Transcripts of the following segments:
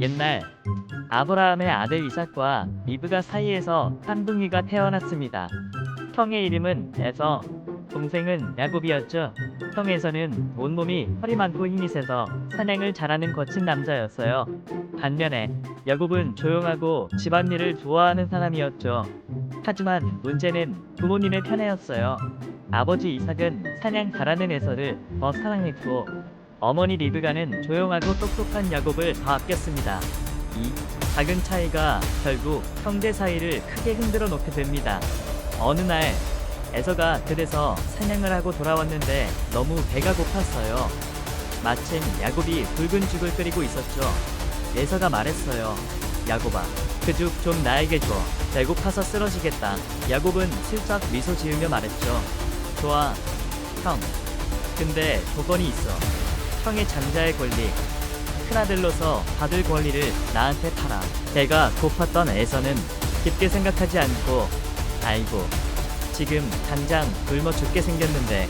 옛날 아브라함의 아들 이삭과 리브가 사이에서 쌍둥이가 태어났습니다. 형의 이름은 에서, 동생은 야곱이었죠. 형 에서는 온몸이 허리 많고 힘이 세서 사냥을 잘하는 거친 남자였어요. 반면에 야곱은 조용하고 집안일을 좋아하는 사람이었죠. 하지만 문제는 부모님의 편애였어요. 아버지 이삭은 사냥 잘하는 에서를 더 사랑했고 어머니 리브가는 조용하고 똑똑한 야곱을 더 아꼈습니다. 이 작은 차이가 결국 형제 사이를 크게 흔들어 놓게 됩니다. 어느 날 에서가 들에서 사냥을 하고 돌아왔는데 너무 배가 고팠어요. 마침 야곱이 붉은 죽을 끓이고 있었죠. 에서가 말했어요. 야곱아, 그 죽 좀 나에게 줘. 배고파서 쓰러지겠다. 야곱은 슬쩍 미소 지으며 말했죠. 좋아, 형. 근데 조건이 있어. 형의 장자의 권리, 큰아들로서 받을 권리를 나한테 팔아. 배가 고팠던 에서는 깊게 생각하지 않고, 아이고, 지금 당장 굶어 죽게 생겼는데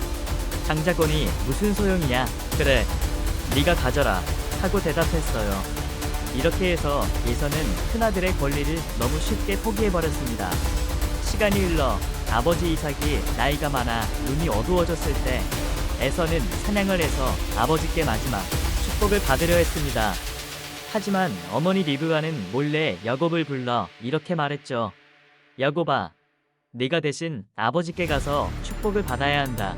장자권이 무슨 소용이야? 그래, 네가 가져라. 하고 대답했어요. 이렇게 해서 에서는 큰아들의 권리를 너무 쉽게 포기해버렸습니다. 시간이 흘러 아버지 이삭이 나이가 많아 눈이 어두워졌을 때 에서는 사냥을 해서 아버지께 마지막 축복을 받으려 했습니다. 하지만 어머니 리브가는 몰래 야곱을 불러 이렇게 말했죠. 야곱아, 네가 대신 아버지께 가서 축복을 받아야 한다.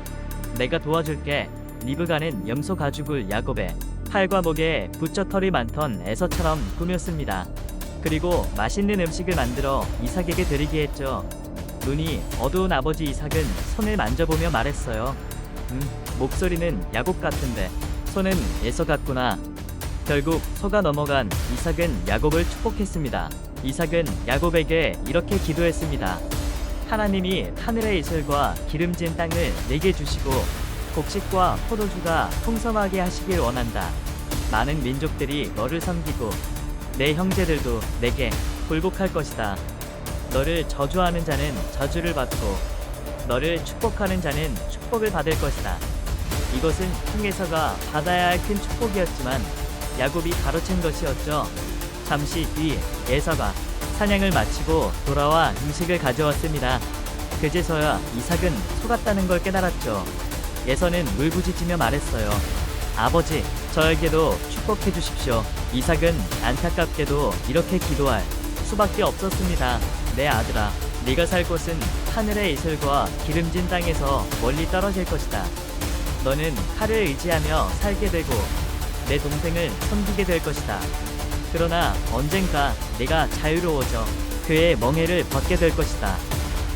내가 도와줄게. 리브가는 염소 가죽을 야곱의 팔과 목에 붙여 털이 많던 에서처럼 꾸몄습니다. 그리고 맛있는 음식을 만들어 이삭에게 드리게 했죠. 눈이 어두운 아버지 이삭은 손을 만져보며 말했어요. 음, 목소리는 야곱 같은데 손은 에서 같구나. 결국 소가 넘어간 이삭은 야곱을 축복했습니다. 이삭은 야곱에게 이렇게 기도했습니다. 하나님이 하늘의 이슬과 기름진 땅을 내게 주시고 곡식과 포도주가 풍성하게 하시길 원한다. 많은 민족들이 너를 섬기고 내 형제들도 내게 굴복할 것이다. 너를 저주하는 자는 저주를 받고 너를 축복하는 자는 축복을 받을 것이다. 이것은 형에서가 받아야 할 큰 축복이었지만 야곱이 가로챈 것이었죠. 잠시 뒤 에서가 사냥을 마치고 돌아와 음식을 가져왔습니다. 그제서야 이삭은 속았다는 걸 깨달았죠. 예서는 울부짖으며 말했어요. 아버지, 저에게도 축복해 주십시오. 이삭은 안타깝게도 이렇게 기도할 수밖에 없었습니다. 내 아들아, 네가 살 곳은 하늘의 이슬과 기름진 땅에서 멀리 떨어질 것이다. 너는 칼을 의지하며 살게 되고 내 동생을 섬기게 될 것이다. 그러나 언젠가 내가 자유로워져 그의 멍해를 벗게 될 것이다.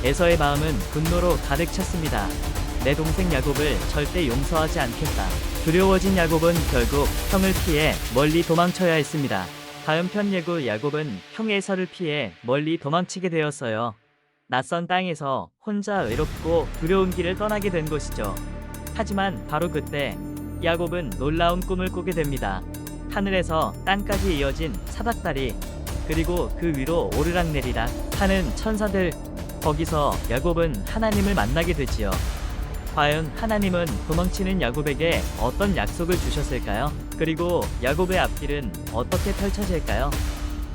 에서의 마음은 분노로 가득 찼습니다. 내 동생 야곱을 절대 용서하지 않겠다. 두려워진 야곱은 결국 형을 피해 멀리 도망쳐야 했습니다. 다음 편 예고 야곱은 형 에서를 피해 멀리 도망치게 되었어요. 낯선 땅에서 혼자 외롭고 두려운 길을 떠나게 된 것이죠. 하지만 바로 그때 야곱은 놀라운 꿈을 꾸게 됩니다. 하늘에서 땅까지 이어진 사닥다리 그리고 그 위로 오르락내리락 하는 천사들 거기서 야곱은 하나님을 만나게 되지요. 과연 하나님은 도망치는 야곱에게 어떤 약속을 주셨을까요? 그리고 야곱의 앞길은 어떻게 펼쳐질까요?